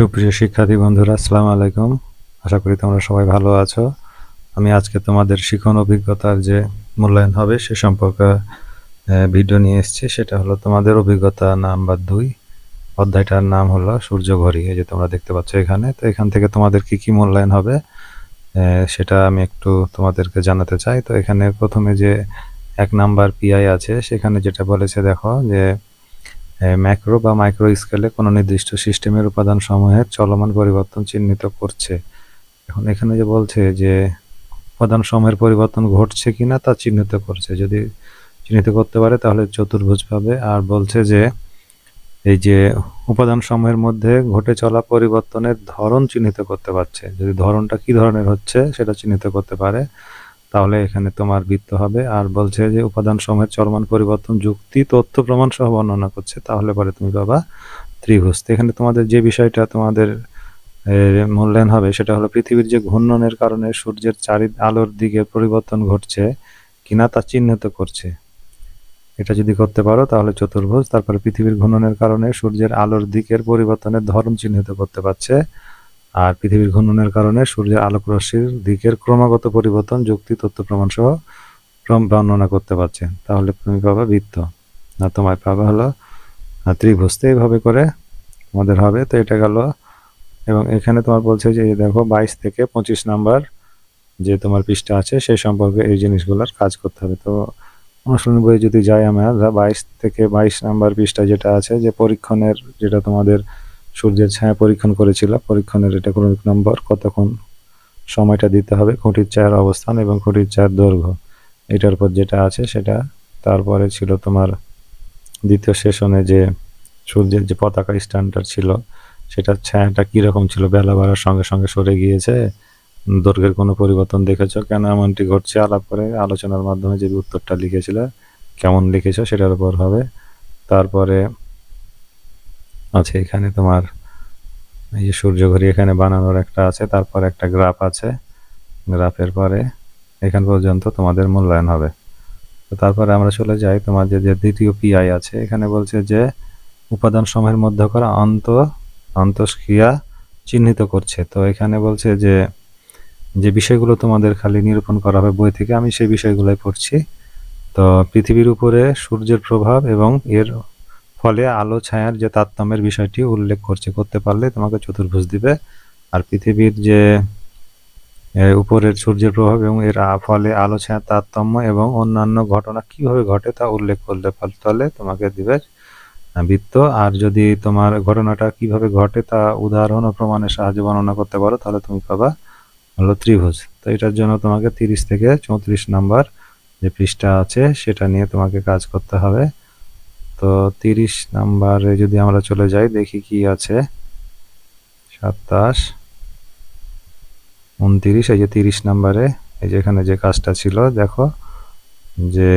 সুপ্রিয় শিক্ষার্থী বন্ধুরা, আসসালামু আলাইকুম। আশা করি তোমরা সবাই ভালো আছো। আমি আজকে তোমাদের শিখন অভিজ্ঞতার যে মূল্যায়ন হবে সে সম্পর্কে ভিডিও নিয়ে এসেছি। সেটা হলো তোমাদের অভিজ্ঞতা নাম্বার দুই। অধ্যায়টার নাম হলো সূর্য ঘড়ি এই যে তোমরা দেখতে পাচ্ছ এখানে, তো এখান থেকে তোমাদের কি কি মূল্যায়ন হবে সেটা আমি একটু তোমাদেরকে জানাতে চাই। তো এখানে প্রথমে যে এক নাম্বার পিআই আছে, সেখানে যেটা বলেছে দেখো যে ম্যাক্রো বা মাইক্রো স্কেলে কোনো নির্দিষ্ট সিস্টেমের উপাদান সমূহের চলমান পরিবর্তন চিহ্নিত করছে। এখন এখানে যে বলছে যে উপাদান সমূহের পরিবর্তন ঘটছে কি না তা চিহ্নিত করছে। যদি চিহ্নিত করতে পারে তাহলে চতুর্ভুজ পাবে। আর বলছে যে এই যে উপাদান সমূহের মধ্যে ঘটে চলা পরিবর্তনের ধরন চিহ্নিত করতে পারছে। যদি ধরনটা কি ধরনের হচ্ছে সেটা চিহ্নিত করতে পারে। তাহলে এখানে তোমার বৃত্ত হবে। আর বলছে যে উপাদান সমূহের চলমান পরিবর্তন, যুক্তি, তথ্য প্রমাণ সহ বর্ণনা করছে। তাহলে পরে তুমি পাবা ত্রিভুজ। এখানে তোমাদের যে বিষয়টা তোমাদের মূল্যায়ন হবে, সেটা হলো পৃথিবীর যে ঘূর্ণনের কারণে সূর্যের চারি আলোর দিকে পরিবর্তন ঘটছে, কিনা তা চিহ্নিত করছে। এটা যদি করতে পারো তাহলে চতুর্ভুজ। তারপরে পৃথিবীর ঘূর্ণনের কারণে সূর্যের আলোর দিকের পরিবর্তনের ধরন চিহ্নিত করতে পারছে। আর পৃথিবীর ঘূর্ণনের কারণে সূর্যের আলোক রশ্মির দিকের ক্রমাগত পরিবর্তন যুক্তি তথ্য প্রমাণ সহ বর্ণনা করতে পারছে। তাহলে তুমি পাবা বৃত্ত। না তোমায় পাবা হলো আহ, ত্রিভুজ তো এইভাবে করে তোমাদের হবে। তো এটা গেল। এবং এখানে তোমার বলছে যে দেখো বাইশ থেকে পঁচিশ নাম্বার যে তোমার পৃষ্ঠা আছে সেই সম্পর্কে এই জিনিসগুলোর কাজ করতে হবে। তো অনুশীলন বই যদি যাই আমরা বাইশ থেকে বাইশ নাম্বার পৃষ্ঠা যেটা আছে যে পরীক্ষণের যেটা তোমাদের সূর্যের ছায়া পরীক্ষণ করেছিল। পরীক্ষণের এটা কোনো নম্বর, কতক্ষণ সময়টা দিতে হবে, খুঁটির চায়ের অবস্থান এবং খুঁটির চায়ের দৈর্ঘ্য। এটার পর যেটা আছে সেটা, তারপরে ছিল তোমার দ্বিতীয় সেশনে যে সূর্যের যে পতাকা স্ট্যান্ডার্ড ছিল, সেটার ছায়াটা কীরকম ছিল? বেলা বাড়ার সঙ্গে সঙ্গে সরে গিয়েছে? দৈর্ঘ্যের কোনো পরিবর্তন দেখেছ? কেন এমনটি ঘটছে? আলাপ করে আলোচনার মাধ্যমে যে উত্তরটা লিখেছিল, কেমন লিখেছো সেটার উপর হবে। তারপরে আছে এখানে তোমার, এই যে সূর্য ঘড়ি এখানে বানানোর একটা আছে, তারপর একটা গ্রাফ আছে। গ্রাফের পরে এখান পর্যন্ত তোমাদের মূল্যায়ন হবে। তো তারপরে আমরা চলে যাই তোমার যে যে দ্বিতীয় পিআই আছে, এখানে বলছে যে উপাদান সময়ের মধ্যে করা অন্ত, অন্তঃক্রিয়া চিহ্নিত করছে। তো এখানে বলছে যে যে বিষয়গুলো তোমাদের খালি নিরূপণ করা হবে বই থেকে, আমি সেই বিষয়গুলোই পড়ছি। তো পৃথিবীর উপরে সূর্যের প্রভাব এবং এর ফলে আলো, ছায়ার যে তারতম্যের বিষয়টি উল্লেখ করছে, করতে পারলে তোমাকে চতুর্ভুজ দিবে। আর পৃথিবীর যে উপরের সূর্যের প্রভাব এবং এর ফলে আলো, ছায়ার তারতম্য এবং অন্যান্য ঘটনা কীভাবে ঘটে তা উল্লেখ করলে তাহলে তোমাকে দিবে বৃত্ত। আর যদি তোমার ঘটনাটা কীভাবে ঘটে তা উদাহরণ ও প্রমাণের সাহায্যে বর্ণনা করতে পারো, তাহলে তুমি পাবা হলো ত্রিভুজ। তো এটার জন্য তোমাকে তিরিশ থেকে চৌত্রিশ নাম্বার যে পৃষ্ঠা আছে, সেটা নিয়ে তোমাকে কাজ করতে হবে। তো তিরিশ নাম্বারে যদি আমরা চলে যাই, দেখি কি আছে। সাতাশ, উনতিরিশ, এই যে তিরিশ নাম্বারে, এই যে এখানে যে কাজটা ছিল, দেখো যে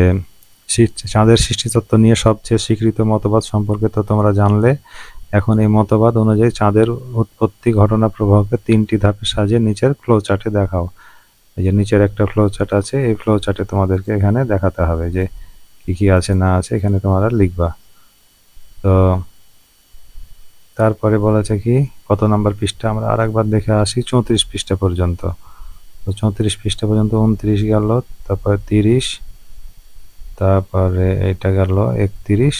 চাঁদের সৃষ্টিতত্ত্ব নিয়ে সবচেয়ে স্বীকৃত মতবাদ সম্পর্কে তো তোমরা জানলে। এখন এই মতবাদ অনুযায়ী চাঁদের উৎপত্তি ঘটনা প্রবাহকে তিনটি ধাপে সাজিয়ে নিচের ফ্লো চার্টে দেখাও। এই যে নিচের একটা ফ্লো চার্ট আছে, এই ফ্লো চার্টে তোমাদেরকে এখানে দেখাতে হবে যে কি কি আছে, না আছে, এখানে তোমরা লিখবা। তো তারপরে বলেছে কি, কত নাম্বার পৃষ্ঠা? আমরা আরেকবার দেখে আসি, চৌত্রিশ পৃষ্ঠা পর্যন্ত। তো চৌত্রিশ পৃষ্ঠা পর্যন্ত উনত্রিশ গেল, তারপরে তিরিশ, তারপরে এটা গেল একত্রিশ।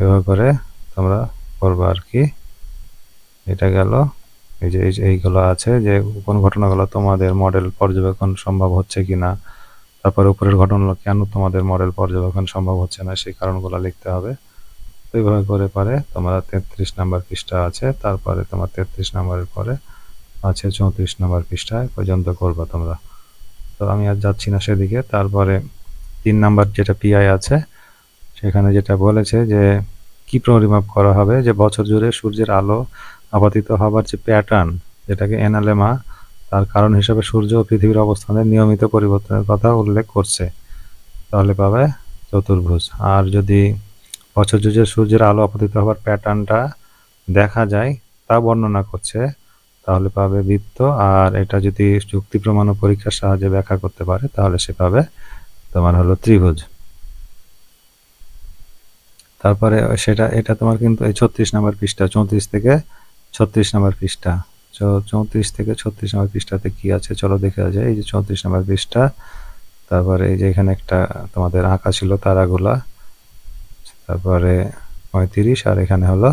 এভাবে করে তোমরা করবা আর কি। এটা গেল, এই যে এই যে এইগুলো আছে, যে কোন ঘটনাগুলো তোমাদের মডেল পর্যবেক্ষণ সম্ভব হচ্ছে কিনা। তারপরে উপরের ঘটনা কেন তোমাদের মডেল পর্যবেক্ষণ সম্ভব হচ্ছে না, সেই কারণগুলো লিখতে হবে। তো এইভাবে করে পারে তোমরা তেত্রিশ নাম্বার পৃষ্ঠা আছে, তারপরে তোমার তেত্রিশ নাম্বারের পরে আছে চৌত্রিশ নাম্বার পৃষ্ঠা পর্যন্ত করবা তোমরা। তো আমি আর যাচ্ছি না সেদিকে, তারপরে তিন নাম্বার যেটা পিআই আছে, সেখানে যেটা বলেছে যে কি পরিমাপ করা হবে, যে বছর জুড়ে সূর্যের আলো আপাতিত হবার যে প্যাটার্ন যেটাকে এনালেমা তার কারণ হিসেবে সূর্য ও পৃথিবীর অবস্থানের নিয়মিত পরিবর্তনের কথা উল্লেখ করছে। তাহলে পাবে চতুর্ভুজ। আর যদি বছর জুড়ে সূর্যের আলো আপতিত হওয়ার প্যাটার্নটা দেখা যায়, তা বর্ণনা করছে, তাহলে পাবে বৃত্ত। আর এটা যদি যুক্তি প্রমাণ ও পরীক্ষার সাহায্যে ব্যাখ্যা করতে পারে, তাহলে সে পাবে তোমার হলো ত্রিভুজ। তারপরে সেটা, এটা তোমার কিন্তু এই ছত্রিশ নাম্বার পৃষ্ঠা, চৌত্রিশ থেকে ছত্রিশ নম্বর পৃষ্ঠা। চৌত্রিশ থেকে ছত্রিশ নম্বর পৃষ্ঠাতে কি আছে? চলো দেখে যায় এই যে চৌত্রিশ নম্বর পৃষ্ঠা, তারপরে এই যে এখানে একটা তোমাদের আঁকা ছিল তারাগুলা, তারপরে পঁয়ত্রিশ আর এখানে হলো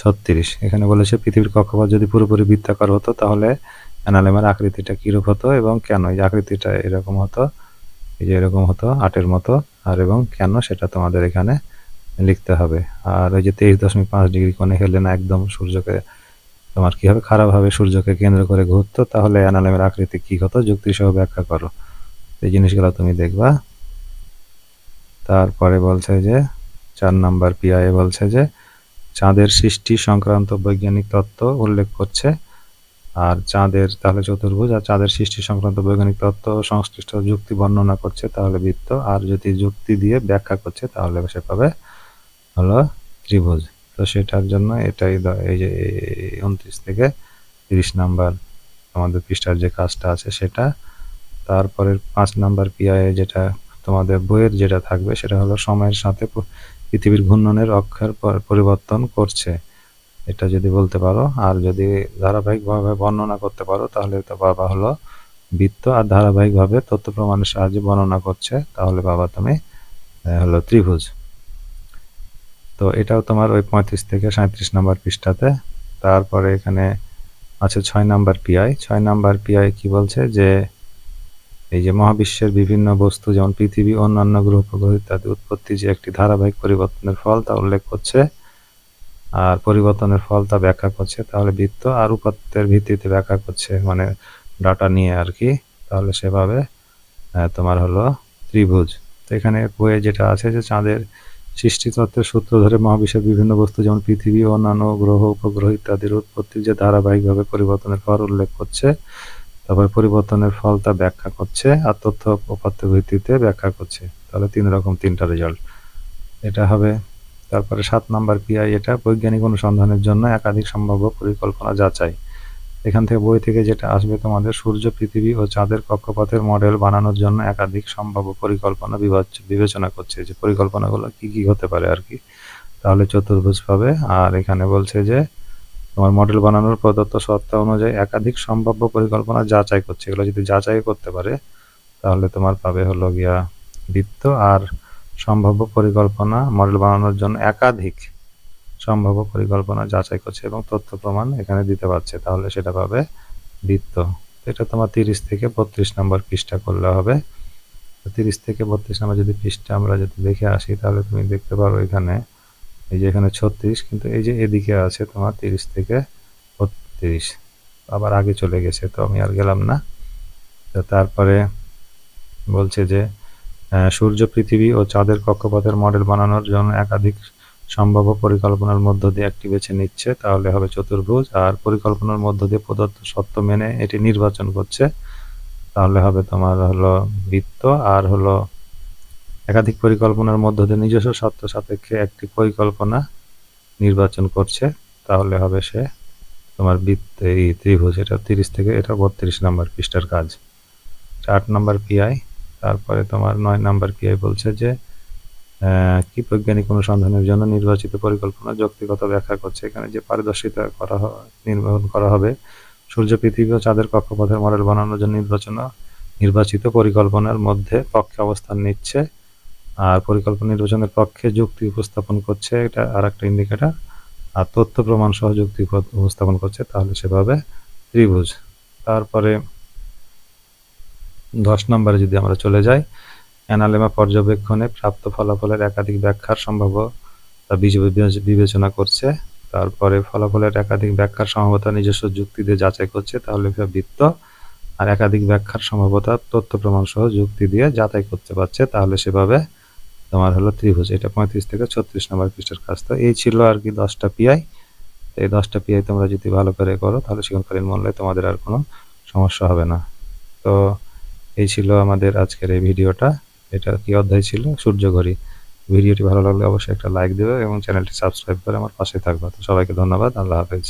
ছত্রিশ। এখানে বলেছে, পৃথিবীর কক্ষপথ যদি পুরোপুরি বৃত্তাকার হতো, তাহলে অ্যানালেমের আকৃতিটা কীরূপ হতো এবং কেন? এই আকৃতিটা এরকম হতো, এই যে এরকম হতো, আটের মতো, আর এবং কেন সেটা তোমাদের এখানে লিখতে হবে। আর ওই যে তেইশ দশমিক পাঁচ ডিগ্রি কোণে হেলেনা একদম সূর্যকে তোমার কি হবে? খারাপভাবে সূর্যকে কেন্দ্র করে ঘুরতো, তাহলে অ্যানালেমের আকৃতি কি হতো? যুক্তি সহ ব্যাখ্যা করো। এই জিনিসগুলো তুমি দেখবা। তারপরে বলছে যে, চার নাম্বার পিআই বলছে যে, চাঁদের সৃষ্টি সংক্রান্ত বৈজ্ঞানিক তত্ত্ব উল্লেখ করছে। আর চাঁদের তাহলে চতুর্ভুজ, আর চাঁদের সৃষ্টি সংক্রান্ত বৈজ্ঞানিক তত্ত্ব সংশ্লিষ্ট যুক্তি বর্ণনা করছে, তাহলে বৃত্ত। আর যদি যুক্তি দিয়ে ব্যাখ্যা করছে, তাহলে সে পাবে হলো ত্রিভুজ। তো সেটার জন্য এটাই এই যে উনত্রিশ থেকে তিরিশ নাম্বার আমাদের পৃষ্ঠার যে কাজটা আছে সেটা। তারপরের পাঁচ নাম্বার পিআই যেটা তোমাদের বইয়ের যেটা থাকবে সেটা হলো সময়ের সাথে পৃথিবীর ঘূর্ণনের অক্ষর পরিবর্তন করছে। এটা যদি বলতে পারো, আর যদি ধারাবাহিকভাবে বর্ণনা করতে পারো, তাহলে তো বাবা হলো বৃত্ত, আর ধারাবাহিকভাবে তথ্য প্রমাণের সাহায্যে বর্ণনা করছে, তাহলে বাবা তুমি হলো ত্রিভুজ। তো এটাও তোমার ওই পঁয়ত্রিশ থেকে সাঁত্রিশ নাম্বার পৃষ্ঠাতে। তারপরে এখানে আছে ছয় নাম্বার পিআই ছয় নাম্বার পিআই কি বলছে যে, এই যে মহাবিশ্বের বিভিন্ন বস্তু, যেমন পৃথিবী, অন্যান্য গ্রহ উপগ্রহ ইত্যাদি উৎপত্তি যে একটি ধারাবাহিক পরিবর্তনের ফল তা উল্লেখ করছে। আর পরিবর্তনের ফল তা ব্যাখ্যা করছে, তাহলে বৃত্ত আর উপাত্তের ভিত্তিতে ব্যাখ্যা করছে মানে ডাটা নিয়ে আর কি। তাহলে সেভাবে তোমার হলো ত্রিভুজ। তো এখানে বইয়ে যেটা আছে যে চাঁদের সৃষ্টিতত্ত্বের সূত্র ধরে মহাবিশ্বের বিভিন্ন বস্তু যেমন পৃথিবী, অন্যান্য গ্রহ, উপগ্রহ ইত্যাদির উৎপত্তি যে ধারাবাহিকভাবে পরিবর্তনের ফল উল্লেখ করছে, তারপর পরিবর্তনের ফল তা ব্যাখ্যা করছে আর তথ্য উপাত্ত ভিত্তিতে ব্যাখ্যা করছে। তাহলে তিন রকম, তিনটা রেজাল্ট এটা হবে, তারপরে সাত নাম্বার পিআই এটা বৈজ্ঞানিক অনুসন্ধানের জন্য একাধিক সম্ভাব্য পরিকল্পনা যাচাই। এখান থেকে বই থেকে যেটা আসবে তোমাদের, সূর্য, পৃথিবী ও চাঁদের কক্ষপথের মডেল বানানোর জন্য একাধিক সম্ভাব্য পরিকল্পনা বিবেচনা করছে। যে পরিকল্পনাগুলো কি কি হতে পারে আর কি, তাহলে চতুর্ভুজ পাবে। আর এখানে বলছে যে, তোমার মডেল বানানোর প্রদত্ত সত্তা অনুযায়ী একাধিক সম্ভাব্য পরিকল্পনা যাচাই করছে। এগুলো যদি যাচাই করতে পারে, তাহলে তোমার পাবে হলো গিয়া বৃত্ত। আর সম্ভাব্য পরিকল্পনা মডেল বানানোর জন্য একাধিক সম্ভাব্য পরিকল্পনা যাচাই করছে এবং তথ্য প্রমাণ এখানে দিতে পারছে। তাহলে সেটা পাবে বৃত্ত। এটা তোমার তিরিশ থেকে বত্রিশ নম্বর পৃষ্ঠা করলে হবে। তিরিশ থেকে বত্রিশ নম্বর যদি পৃষ্ঠা আমরা যদি দেখে আসি, তাহলে তুমি দেখতে পারো এখানে, এই যে এখানে ছত্রিশ, কিন্তু এই যে এদিকে আছে তোমার তিরিশ থেকে বত্রিশ। আবার আগে চলে গেছে, তো আমি আর গেলাম না। তারপরে বলছে যে সূর্য, পৃথিবী ও চাঁদের কক্ষপথের মডেল বানানোর জন্য একাধিক সম্ভাব্য পরিকল্পনার মধ্য দিয়ে একটি বেছে নিচ্ছে, তাহলে হবে চতুর্ভুজ। আর পরিকল্পনার মধ্য দিয়ে প্রদত্ত সত্য মেনে এটি নির্বাচন করছে, তাহলে হবে তোমার হলো বৃত্ত। আর হলো একাধিক পরিকল্পনার মধ্য দিয়ে নিজস্ব সত্য সাপেক্ষে একটি পরিকল্পনা নির্বাচন করছে, তাহলে হবে সে তোমার বৃত্ত এই ত্রিভুজ, এটা তিরিশ থেকে, এটা বত্রিশ নম্বর পৃষ্ঠার কাজ। আট নম্বর পিআই তারপরে তোমার নয় নাম্বার পিআই বলছে যে কি বৈজ্ঞানিক অনুসন্ধানের জন্য নির্বাচিত পরিকল্পনা, যৌক্তিকতা ব্যাখ্যা করছে। এখানে যে পারদর্শিতা করা নির্বাচন করা হবে, সূর্য, পৃথিবী ও চাঁদের কক্ষপথের মডেল বানানোর জন্য নির্বাচন, নির্বাচিত পরিকল্পনার মধ্যে পক্ষে অবস্থান নিচ্ছে আর পরিকল্পনা নির্বাচনের পক্ষে যুক্তি উপস্থাপন করছে। এটা আর একটা ইন্ডিকেটার আর তথ্য প্রমাণ সহ যুক্তি উপস্থাপন করছে, তাহলে সেভাবে ত্রিভুজ। তারপরে দশ নম্বরে যদি আমরা চলে যাই অ্যানালেমা পর্যবেক্ষণে প্রাপ্ত ফলাফলের একাধিক ব্যাখ্যার সম্ভাব্য বিবেচনা করছে। তারপরে ফলাফলের একাধিক ব্যাখ্যার সম্ভাবতা নিজস্ব যুক্তি দিয়ে যাচাই করছে তাহলে বৃত্ত। আর একাধিক ব্যাখ্যার সম্ভাবতা তথ্য প্রমাণ সহ যুক্তি দিয়ে যাচাই করতে পারছে, তাহলে সেভাবে তোমার হলো ত্রিভুজ। এটা পঁয়ত্রিশ থেকে ছত্রিশ নম্বর পৃষ্ঠের কাজ। তো এই ছিল আর কি দশটা পিআই এই দশটা পিআই তোমরা যদি ভালো করে করো, তাহলে শিক্ষণকালীন মূল্যে তোমাদের আর কোনো সমস্যা হবে না। তো এই ছিল আমাদের আজকের এই ভিডিওটা। এটা কি অধ্যায় ছিল? সূর্য সূর্যঘড়ি ভিডিওটি ভালো লাগলে অবশ্যই একটা লাইক দেবে এবং চ্যানেলটি সাবস্ক্রাইব করে আমার পাশে থাকবে। তো সবাইকে ধন্যবাদ। আল্লাহ হাফেজ।